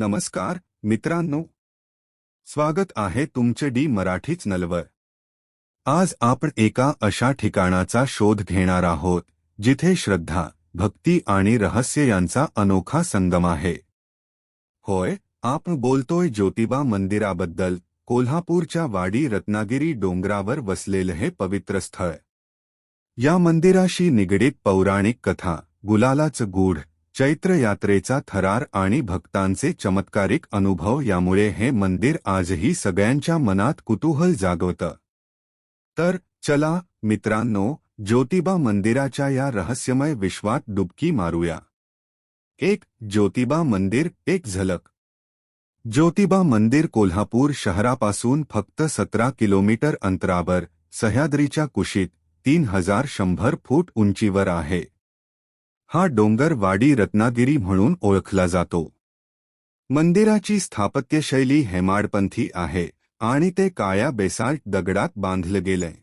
नमस्कार मित्रांनो. स्वागत आहे तुमचे डी मराठीच नलवर. आज आपण एका अशा ठिकाणाचा शोध घेणार आहोत जिथे श्रद्धा भक्ती आणि रहस्य यांचा अनोखा संगम आहे. होय आपण बोलतोय ज्योतिबा मंदिराबद्दल कोल्हापूरच्या वाडी रत्नागिरी डोंगरावर वसलेलं हे पवित्र स्थळ. या मंदिराशी निगडीत पौराणिक कथा गुलालाचं गूढ चैत्र यात्रेचा थरार आणि भक्तांचे चमत्कारिक अनुभव यामुळे हे मंदिर आजही सगळ्यांच्या मनात कुतूहल जागवतं. तर चला मित्रांनो ज्योतिबा मंदिराच्या या रहस्यमय विश्वात डुबकी मारूया. एक ज्योतिबा मंदिर एक झलक. ज्योतिबा मंदिर कोल्हापूर शहरापासून फक्त सतरा किलोमीटर अंतरावर सह्याद्रीच्या कुशीत तीन हजार शंभर फूट उंचीवर आहे. हा डोंगर वाडी रत्नागिरी म्हणून ओळखला जातो. मंदिराची स्थापत्यशैली हेमाडपंथी आहे आणि ते काळ्या बेसाल्ट दगडात बांधलं गेलंय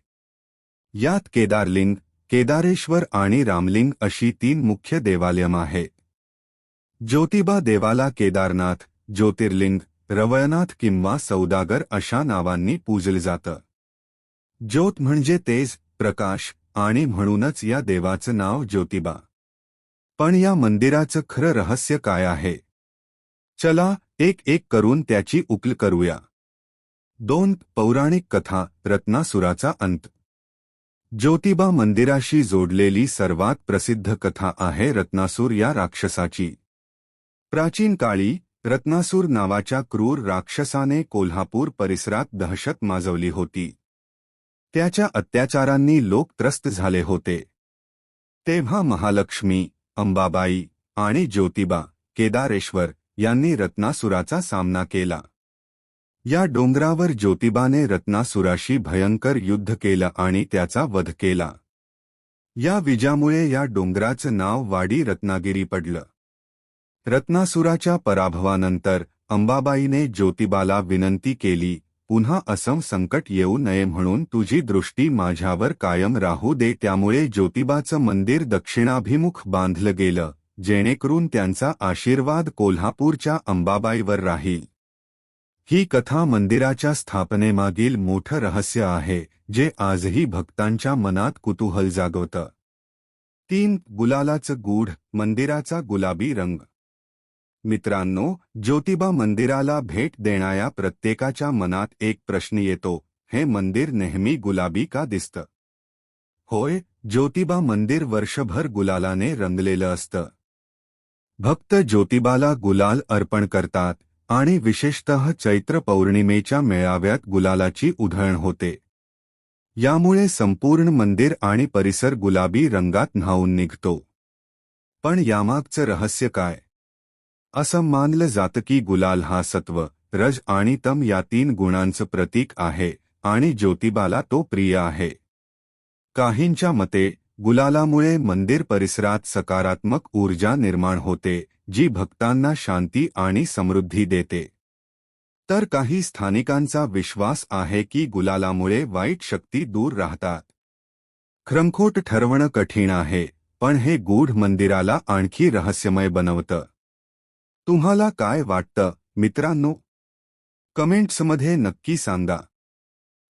यात केदारलिंग केदारेश्वर आणि रामलिंग अशी तीन मुख्य देवालयं आहे ज्योतिबा देवाला केदारनाथ ज्योतिर्लिंग रवळनाथ किंवा सौदागर अशा नावांनी पूजलं जातं. ज्योत म्हणजे तेज प्रकाश आणि म्हणूनच या देवाचं नाव ज्योतिबा. पण या मंदिराचं खरं रहस्य काय आहे? चला एक एक करून त्याची उकल करूया. दोन पौराणिक कथा रत्नासुराचा अंत. ज्योतिबा मंदिराशी जोडलेली सर्वात प्रसिद्ध कथा आहे रत्नासूर या राक्षसाची. प्राचीन काळी रत्नासूर नावाच्या क्रूर राक्षसाने कोल्हापूर परिसरात दहशत माजवली होती. त्याच्या अत्याचारांनी लोक त्रस्त झाले होते. तेव्हा महालक्ष्मी अंबाबाई आणि ज्योतिबा केदारेश्वर यांनी रत्नासुराचा सामना केला. या डोंगरावर ज्योतिबाने रत्नासुराशी भयंकर युद्ध केलं आणि त्याचा वध केला. या विजामुळे या डोंगराचं नाव वाडी रत्नागिरी पडलं. रत्नासुराच्या पराभवानंतर अंबाबाईने ज्योतिबाला विनंती केली पुन्हा असं संकट येऊ नये म्हणून तुझी दृष्टी माझ्यावर कायम राहू दे. त्यामुळे ज्योतिबाचं मंदिर दक्षिणाभिमुख बांधलं गेलं जेणेकरून त्यांचा आशीर्वाद कोल्हापूरच्या अंबाबाईवर राहील. ही कथा मंदिराच्या स्थापनेमागील मोठं रहस्य आहे जे आजही भक्तांच्या मनात कुतूहल जागवतं. तीन गुलालाचं गूढ मंदिराचा गुलाबी रंग. मित्रांनो ज्योतिबा मंदिराला भेट देणाऱ्या प्रत्येकाच्या मनात एक प्रश्न येतो हे मंदिर नेहमी गुलाबी का दिसतं? होय ज्योतिबा मंदिर वर्षभर गुलालाने रंगलेलं असतं. भक्त ज्योतिबाला गुलाल अर्पण करतात आणि विशेषतः चैत्र पौर्णिमेच्या मेळाव्यात गुलालाची उधळण होते. यामुळे संपूर्ण मंदिर आणि परिसर गुलाबी रंगात न्हावून निघतो. पण यामागचं रहस्य काय? असं मानलं जातं की गुलाल हा सत्व रज आणि तम या तीन गुणांचं प्रतीक आहे आणि ज्योतिबाला तो प्रिय आहे. काहींच्या मते गुलालामुळे मंदिर परिसरात सकारात्मक ऊर्जा निर्माण होते जी भक्तांना शांती आणि समृद्धी देते. तर काही स्थानिकांचा विश्वास आहे की गुलालामुळे वाईट शक्ती दूर राहतात. खरंखोट ठरवणं कठीण आहे पण हे गूढ मंदिराला आणखी रहस्यमय बनवतं. तुम्हाला काय वाटतं मित्रांनो? कमेंट्समध्ये नक्की सांगा.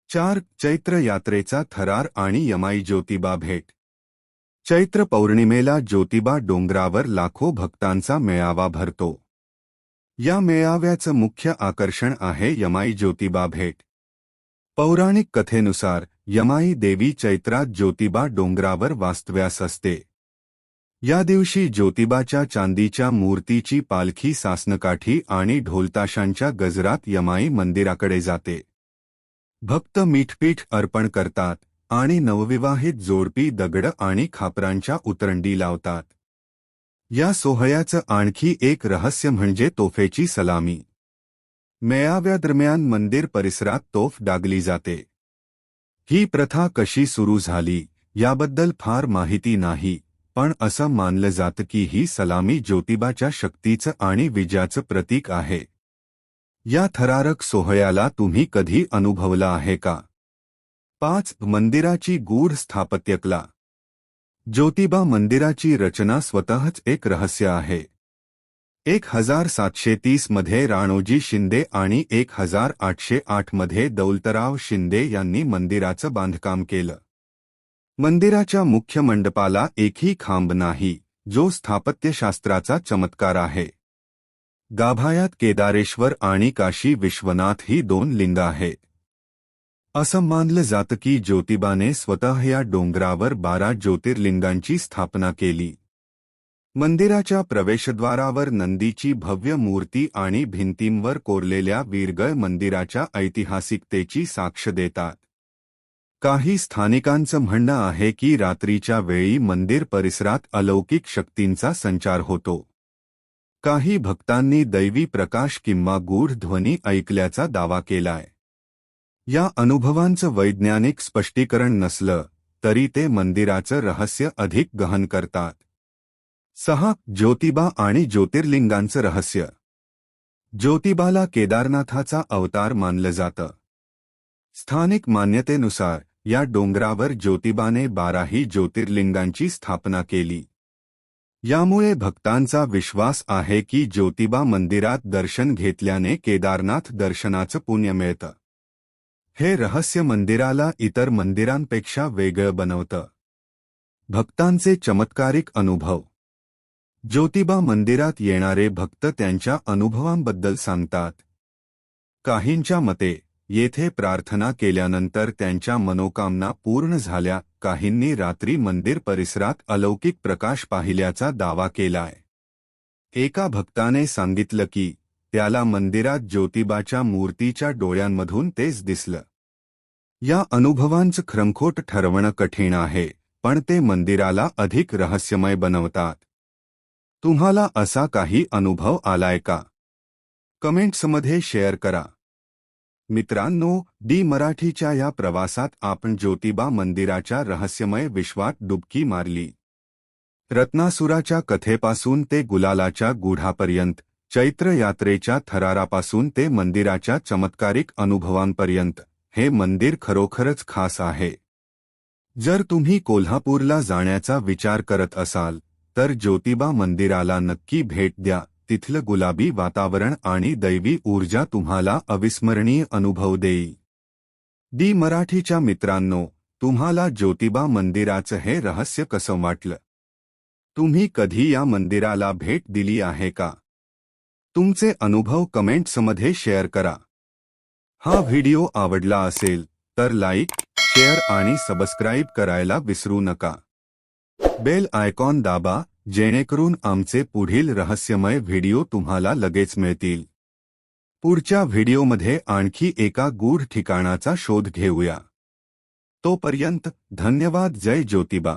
चार चैत्र यात्रेचा थरार आणि यमाई ज्योतिबा भेट. चैत्र पौर्णिमेला ज्योतिबा डोंगरावर लाखो भक्तांचा मेळावा भरतो. या मेळाव्याचं मुख्य आकर्षण आहे यमाई ज्योतिबा भेट. पौराणिक कथेनुसार यमाई देवी चैत्रात ज्योतिबा डोंगरावर वास्तव्यास असते. या दिवशी ज्योतिबाच्या चांदीच्या मूर्तीची पालखी सासनकाठी आणि ढोलताशांच्या गजरात यमाई मंदिराकडे जाते. भक्त मीठपीठ अर्पण करतात आणि नवविवाहित जोडपी दगड आणि खापरांच्या उतरंडी लावतात. या सोहळ्याचं आणखी एक रहस्य म्हणजे तोफेची सलामी. मेळाव्यादरम्यान मंदिर परिसरात तोफ डागली जाते. ही प्रथा कशी सुरू झाली याबद्दल फार माहिती नाही. पण असं मानलं जातं की ही सलामी ज्योतिबाच्या शक्तीचं आणि विजयाचं प्रतीक आहे. या थरारक सोहळ्याला तुम्ही कधी अनुभवला आहे का? पाच मंदिराची गूढ स्थापत्यकला. ज्योतिबा मंदिराची रचना स्वतःच एक रहस्य आहे. एक हजार सातशे तीसमध्ये राणोजी शिंदे आणि एक हजार आठशे आठमध्ये दौलतराव शिंदे यांनी मंदिराचं बांधकाम केलं. मंदिराच्या मुख्य मंडपाला एकही खांब नाही जो स्थापत्यशास्त्राचा चमत्कार आहे. गाभायात केदारेश्वर आणि काशी विश्वनाथ ही दोन लिंग आहेत असं मानलं जातं की ज्योतिबाने स्वतः या डोंगरावर बारा ज्योतिर्लिंगांची स्थापना केली. मंदिराच्या प्रवेशद्वारावर नंदीची भव्य मूर्ती आणि भिंतींवर कोरलेल्या वीरगळ मंदिराच्या ऐतिहासिकतेची साक्ष देतात. काही स्थानिकांचं म्हणणं आहे की रात्रीच्या वेळी मंदिर परिसरात अलौकिक शक्तींचा संचार होतो. काही भक्तांनी दैवी प्रकाश किंवा गूढ ध्वनी ऐकल्याचा दावा केलाय. या अनुभवांचं वैज्ञानिक स्पष्टीकरण नसलं तरी ते मंदिराचं रहस्य अधिक गहन करतात. सहा ज्योतिबा आणि ज्योतिर्लिंगांचं रहस्य. ज्योतिबाला केदारनाथाचा अवतार मानलं जातं. स्थानिक मान्यतेनुसार या डोंगरावर ज्योतिबाने बाराही ज्योतिर्लिंगांची स्थापना केली. यामुळे भक्तांचा विश्वास आहे की ज्योतिबा मंदिरात दर्शन घेतल्याने केदारनाथ दर्शनाचं पुण्य मिळतं. हे रहस्य मंदिराला इतर मंदिरांपेक्षा वेगळं बनवतं. भक्तांचे चमत्कारिक अनुभव. ज्योतिबा मंदिरात येणारे भक्त त्यांच्या अनुभवांबद्दल सांगतात. काहींच्या मते येथे प्रार्थना केल्यानंतर त्यांच्या मनोकामना पूर्ण झाल्या. काहींनी रात्री मंदिर परिसरात अलौकिक प्रकाश पाहिल्याचा दावा केलाय. एका भक्ताने सांगितलं की त्याला मंदिरात ज्योतिबाच्या मूर्तीच्या डोळ्यांमधून तेच दिसलं. या अनुभवांचं खरंखोट ठरवणं कठीण आहे पण ते मंदिराला अधिक रहस्यमय बनवतात. तुम्हाला असा काही अनुभव आलाय का? कमेंट्समध्ये शेअर करा. मित्रांनो डी मराठीच्या या प्रवासात आपण ज्योतिबा मंदिराच्या रहस्यमय विश्वात डुबकी मारली. रत्नासुराच्या कथेपासून ते गुलालाच्या गुढापर्यंत चैत्र यात्रेच्या थरारापासून ते मंदिराच्या चमत्कारिक अनुभवांपर्यंत हे मंदिर खरोखरच खास आहे. जर तुम्ही कोल्हापूरला जाण्याचा विचार करत असाल तर ज्योतिबा मंदिराला नक्की भेट द्या. तिथलं गुलाबी वातावरण आणि दैवी ऊर्जा तुम्हाला अविस्मरणीय अनुभव देई. डी मराठीच्या मित्रांनो, तुम्हाला ज्योतिबा मंदिराचं हे रहस्य कसं वाटलं? तुम्ही कधी या मंदिराला भेट दिली आहे का? तुमचे अनुभव कमेंट्समध्ये शेअर करा. हा व्हिडिओ आवडला असेल, तर लाईक, शेअर आणि सबस्क्राईब करायला विसरू नका. बेल आयकॉन दाबा जेणेकरून आमचे पुढील रहस्यमय व्हिडिओ तुम्हाला लगेच मिळतील. पुढच्या व्हिडिओमध्ये आणखी एका गूढ ठिकाणाचा शोध घेऊया. तोपर्यंत धन्यवाद जय ज्योतिबा.